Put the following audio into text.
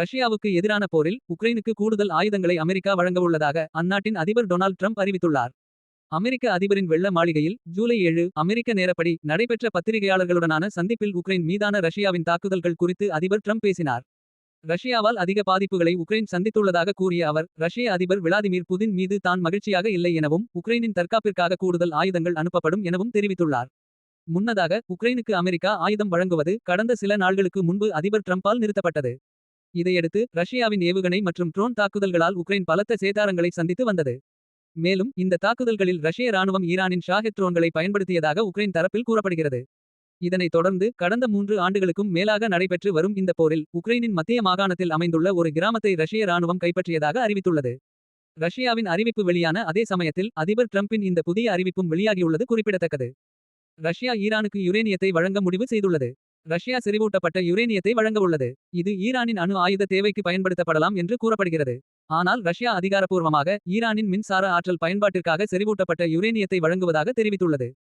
ரஷ்யாவுக்கு எதிரான போரில் உக்ரைனுக்கு கூடுதல் ஆயுதங்களை அமெரிக்கா வழங்கவுள்ளதாக அந்நாட்டின் அதிபர் டொனால்ட் ட்ரம்ப் அறிவித்துள்ளார். அமெரிக்க அதிபரின் வெள்ள மாளிகையில் ஜூலை ஏழு அமெரிக்க நேரப்படி நடைபெற்ற பத்திரிகையாளர்களுடனான சந்திப்பில் உக்ரைன் மீதான ரஷ்யாவின் தாக்குதல்கள் குறித்து அதிபர் ட்ரம்ப் பேசினார். ரஷ்யாவால் அதிக பாதிப்புகளை உக்ரைன் சந்தித்துள்ளதாக கூறிய அவர் ரஷ்ய அதிபர் விளாதிமிர் புதின் மீது தான் மகிழ்ச்சியாக இல்லை எனவும் உக்ரைனின் தற்காப்பிற்காக கூடுதல் ஆயுதங்கள் அனுப்பப்படும் எனவும் தெரிவித்துள்ளார். முன்னதாக உக்ரைனுக்கு அமெரிக்கா ஆயுதம் வழங்குவது கடந்த சில நாள்களுக்கு முன்பு அதிபர் ட்ரம்பால் நிறுத்தப்பட்டது. இதையடுத்து ரஷ்யாவின் ஏவுகணை மற்றும் ட்ரோன் தாக்குதல்களால் உக்ரைன் பலத்த சேதாரங்களை சந்தித்து வந்தது. மேலும் இந்த தாக்குதல்களில் ரஷ்ய ராணுவம் ஈரானின் ஷாஹெட் ட்ரோன்களை பயன்படுத்தியதாக உக்ரைன் தரப்பில் கூறப்படுகிறது. இதனைத் தொடர்ந்து கடந்த மூன்று ஆண்டுகளுக்கும் மேலாக நடைபெற்று வரும் இந்த போரில் உக்ரைனின் மத்திய மாகாணத்தில் அமைந்துள்ள ஒரு கிராமத்தை ரஷ்ய ராணுவம் கைப்பற்றியதாக அறிவித்துள்ளது. ரஷ்யாவின் அறிவிப்பு வெளியான அதே சமயத்தில் அதிபர் ட்ரம்பின் இந்த புதிய அறிவிப்பும் வெளியாகியுள்ளது குறிப்பிடத்தக்கது. ரஷ்யா ஈரானுக்கு யுரேனியத்தை வழங்க முடிவு செய்துள்ளது. ரஷ்யா செறிவூட்டப்பட்ட யுரேனியத்தை வழங்கவுள்ளது. இது ஈரானின் அணு ஆயுத தேவைக்கு பயன்படுத்தப்படலாம் என்று கூறப்படுகிறது. ஆனால் ரஷ்யா அதிகாரப்பூர்வமாக ஈரானின் மின்சார ஆற்றல் பயன்பாட்டிற்காக செறிவூட்டப்பட்ட யுரேனியத்தை வழங்குவதாக தெரிவித்துள்ளது.